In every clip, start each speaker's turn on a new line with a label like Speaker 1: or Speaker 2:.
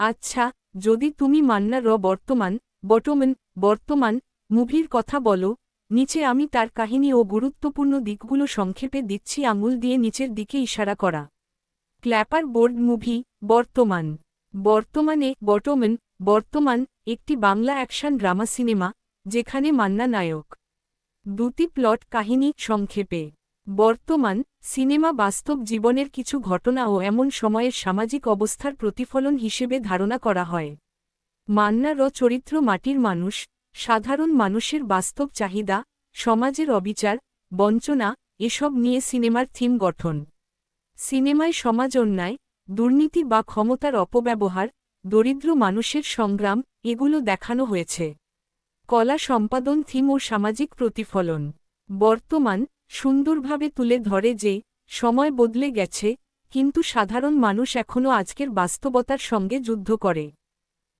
Speaker 1: আচ্ছা যদি তুমি মান্না র বর্তমান বটমেন বর্তমান মুভির কথা বলো, নিচে আমি তার কাহিনী ও গুরুত্বপূর্ণ দিকগুলো সংক্ষেপে দিচ্ছি। আঙুল দিয়ে নিচের দিকে ইশারা করা। ক্ল্যাপার বোর্ড মুভি, বর্তমান। বর্তমানে বটমেন বর্তমান একটি বাংলা অ্যাকশন ড্রামা সিনেমা, যেখানে মান্না নায়ক। দুটি প্লট কাহিনী সংক্ষেপে। বর্তমান সিনেমা বাস্তব জীবনের কিছু ঘটনা ও এমন সময়ের সামাজিক অবস্থার প্রতিফলন হিসেবে ধারণা করা হয়। মান্না র চরিত্র মাটির মানুষ, সাধারণ মানুষের বাস্তব চাহিদা, সমাজের অবিচার, বঞ্চনা, এসব নিয়ে সিনেমার থিম গঠন। সিনেমায় সমাজ অন্যায়, দুর্নীতি বা ক্ষমতার অপব্যবহার, দরিদ্র মানুষের সংগ্রাম, এগুলো দেখানো হয়েছে। কলা সম্পাদন থিম ও সামাজিক প্রতিফলন। বর্তমান সুন্দরভাবে তুলে ধরে যে, সময় বদলে গেছে, কিন্তু সাধারণ মানুষ এখনও আজকের বাস্তবতার সঙ্গে যুদ্ধ করে।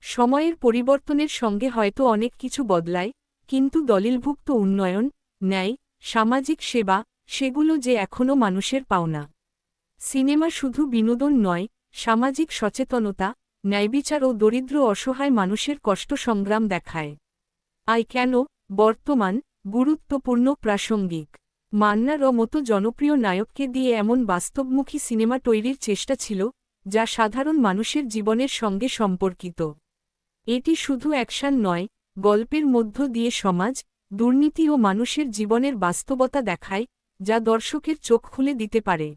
Speaker 1: সময়ের পরিবর্তনের সঙ্গে হয়তো অনেক কিছু বদলায়, কিন্তু দলিলভুক্ত উন্নয়ন, ন্যায়, সামাজিক সেবা, সেগুলো যে এখনও মানুষের পাওনা। সিনেমা শুধু বিনোদন নয়, সামাজিক সচেতনতা, ন্যায়বিচার ও দরিদ্র অসহায় মানুষের কষ্ট সংগ্রাম দেখায়। আই কেন বর্তমান গুরুত্বপূর্ণ প্রাসঙ্গিক। মান্নার মতো জনপ্রিয় নায়ককে দিয়ে এমন বাস্তবমুখী সিনেমা তৈরির চেষ্টা ছিল, যা সাধারণ মানুষের জীবনের সঙ্গে সম্পর্কিত। এটি শুধু অ্যাকশন নয়, গল্পের মধ্য দিয়ে সমাজ, দুর্নীতি ও মানুষের জীবনের বাস্তবতা দেখায়, যা দর্শকের চোখ খুলে দিতে পারে।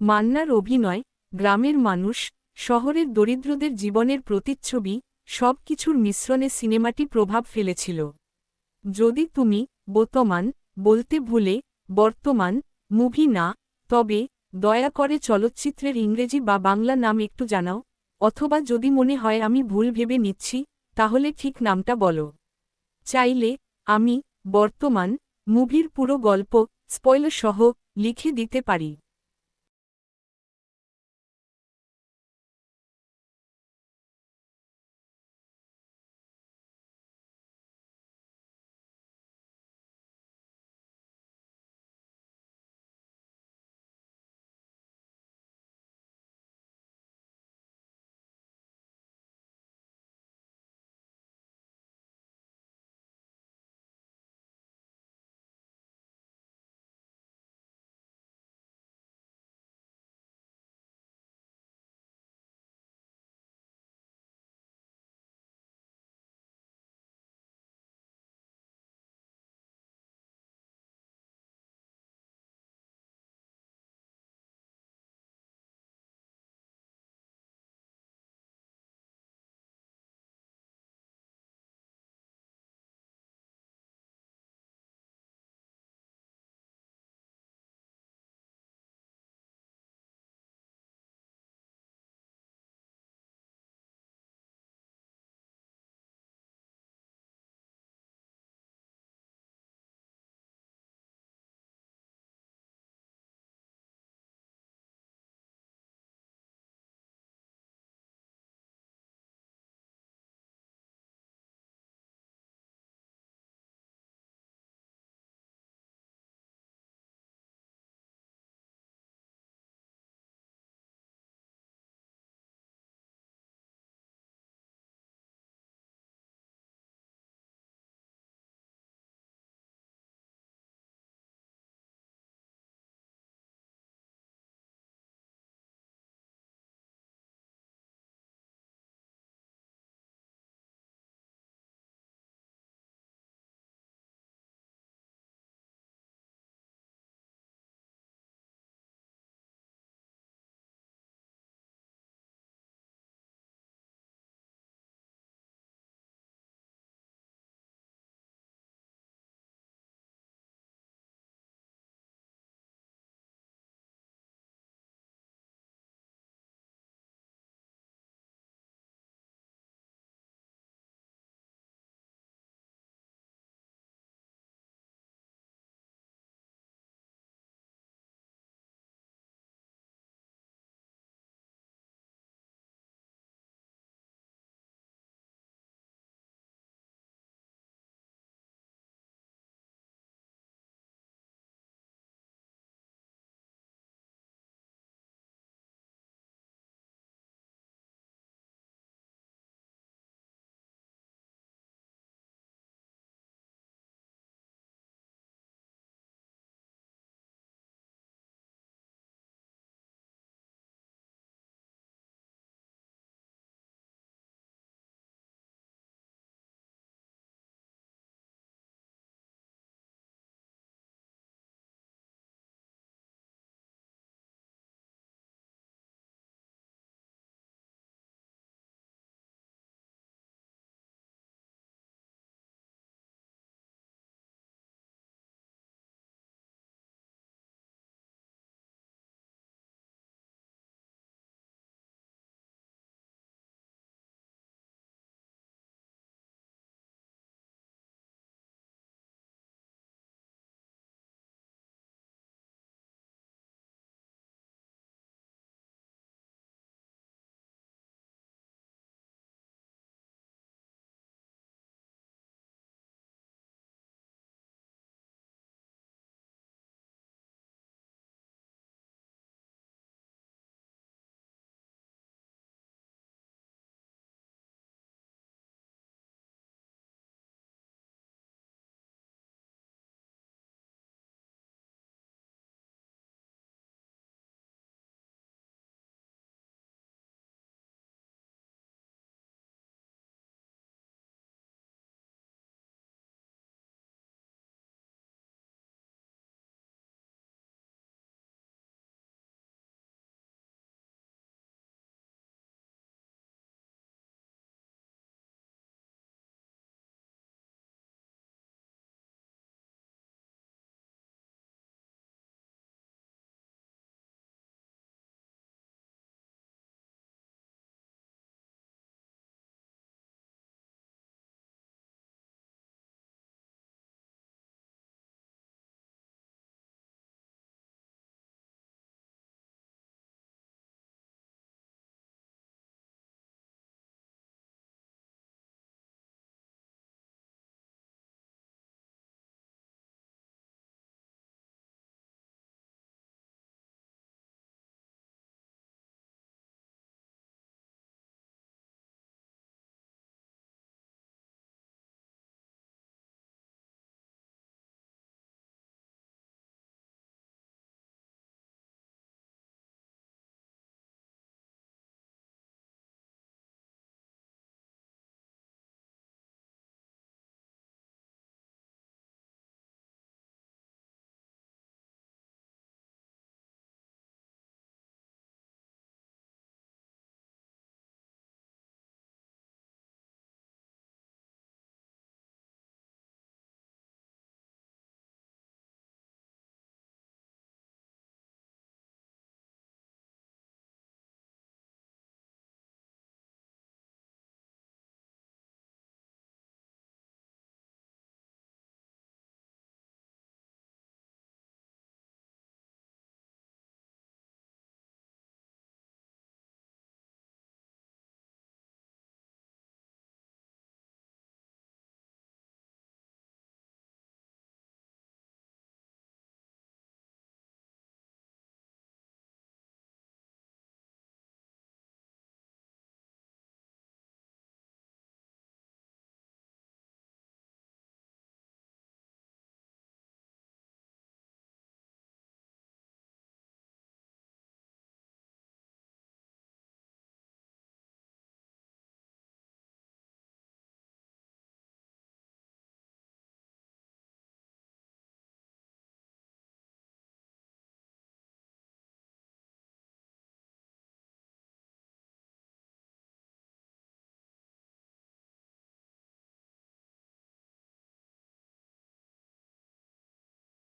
Speaker 1: মান্নার অভিনয়, গ্রামের মানুষ, শহরের দরিদ্রদের জীবনের প্রতিচ্ছবি, সব কিছুর মিশ্রণে সিনেমাটি প্রভাব ফেলেছিল। যদি তুমি বোতমান বলতে ভুলে বর্তমান, মুভি না, তবে, দয়া করে চলচ্চিত্রের ইংরেজি বা বাংলা নাম একটু জানাও, অথবা যদি মনে হয় আমি ভুল ভেবে নিচ্ছি, তাহলে ঠিক নামটা বলো। চাইলে, আমি, বর্তমান, মুভির পুরো গল্প, স্পয়লসহ লিখে দিতে পারি।